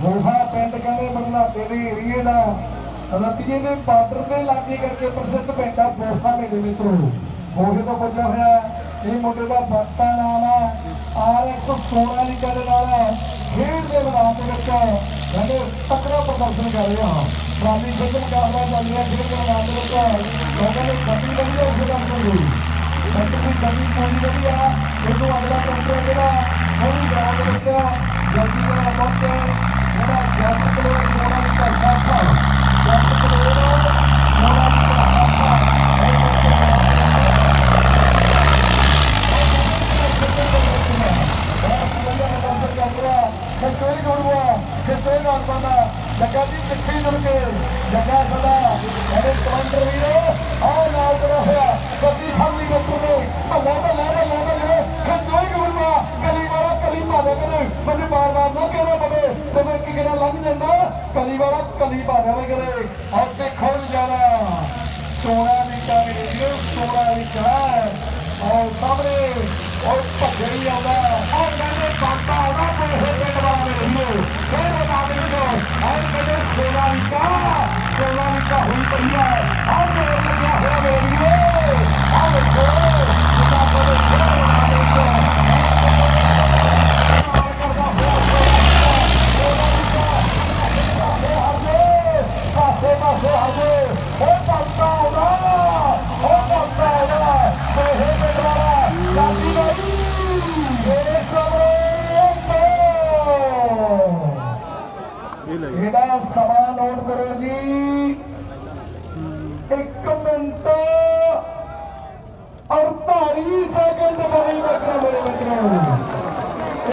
ਮੋਹਾ ਪਿੰਡ ਕਹਿੰਦੇ ਬਰਨਾਲੇ ਦੇ ਏਰੀਏ ਦਾ। ਰਤੀਏ ਦੇ ਬਾਰਡਰ ਤੇ ਲਾਗੇ ਕਰਕੇ ਪ੍ਰਸਿੱਧ ਪਿੰਡ ਆ ਬੋਸਾ ਮੇਲੇ ਮਿੱਤਰੋ। ਮੋਹੇ ਤੋਂ ਪੁੱਜਿਆ ਹੋਇਆ, ਇਹ ਮੁੰਡੇ ਦਾ ਬੱਤਾ ਨਾਮ ਆ ਆਰ 116 ਲੀਟਰ ਦੇ ਨਾਲ ਖੇਡ ਦੇ ਮੈਦਾਨ ਦੇ ਵਿੱਚ ਕਹਿੰਦੇ ਤਕੜਾ ਪ੍ਰਦਰਸ਼ਨ ਕਰ ਰਿਹਾ ਹਾਂ। ਪ੍ਰਾਣੀ ਖੇਡ ਮੁਕਾਬਲਾ ਚੱਲ ਰਿਹਾ ਖੇਡ ਦੇ ਮੈਦਾਨ ਦੇ ਵਿੱਚ ਲੋਕਾਂ ਨੇ ਗੱਡੀ ਵਧੀਆ ਉਸ ਦਾ ਹੋਈ ਸੈਂਟਰ ਦੀ ਗੱਡੀ ਪੂਰੀ ਵਧੀਆ। ਇਹਨੂੰ ਅਗਲਾ ਕੰਟਰੋਲ ਜਿਹੜਾ ਉਹਨੂੰ ਗਰਾਊਂਡ ਦੇ ਵਿੱਚ ਜਲਦੀ ਨਾਲ ਪਹੁੰਚੇ ਜਿਹੜਾ ਜੱਟ ਕਲੋਰ ਸੋਨਾ ਦੀ ਘਟਨਾ ਹੈ ਜੱਟ ਕਲੋਰ ਸੋਨਾ ਦੀ ਘਟਨਾ ਕਿੱਥੇ ਜੁੜਵਾ ਕਿੱਥੇ ਨਾਲ ਬੰਦਾ ਲੱਗਾ ਜੀ ਕਿੱਥੇ ਜੁੜ ਕੇ ਲੱਗਾ ਸਦਾ ਇਹਦੇ ਕਮਾਂਡਰ ਵੀਰੋ, ਆਹ ਨਾਲ ਕਰਾ ਹੋਇਆ ਗੱਡੀ ਫੜਨੀ ਗੱਟੂ ਨੇ ਭੱਲਾ ਭੱਲਾ ਭੱਲਾ ਭੱਲਾ ਕਿੱਥੇ ਜੁੜਵਾ ਕਲੀ ਵਾਲਾ, ਕਲੀ ਭਾਵੇਂ ਕਰੇ ਮੈਨੂੰ ਬਾਰ ਬਾਰ ਨਾ ਕਹਿਣਾ ਪਵੇ, ਤੇ ਮੈਂ ਇੱਕ ਕਿਹੜਾ ਲੰਘ ਜਾਂਦਾ? ਕਲੀ ਵਾਲਾ, ਕਲੀ ਭਾਵੇਂ ਵੇ ਕਰੇ ਆਹ ਤੇ ਖੋਲ ਜਾਣਾ। ਸੋਨਾ ਲੀਟਾ ਮੇਰੇ ਵੀਰੋ, ਸੋਨਾ ਲੀਟਾ। ਔਰ ਸਾਹਮਣੇ, ਉਹ ਭੱਜੇ ਆਉਂਦਾ। ਉਹ ਕਹਿੰਦੇ ਬਾਬਾ श्रीलंका श्रीलंका होऊन पहिला ਸਮਾਂ ਨੋਟ ਕਰੋ ਜੀ। 1 ਮਿੰਟ।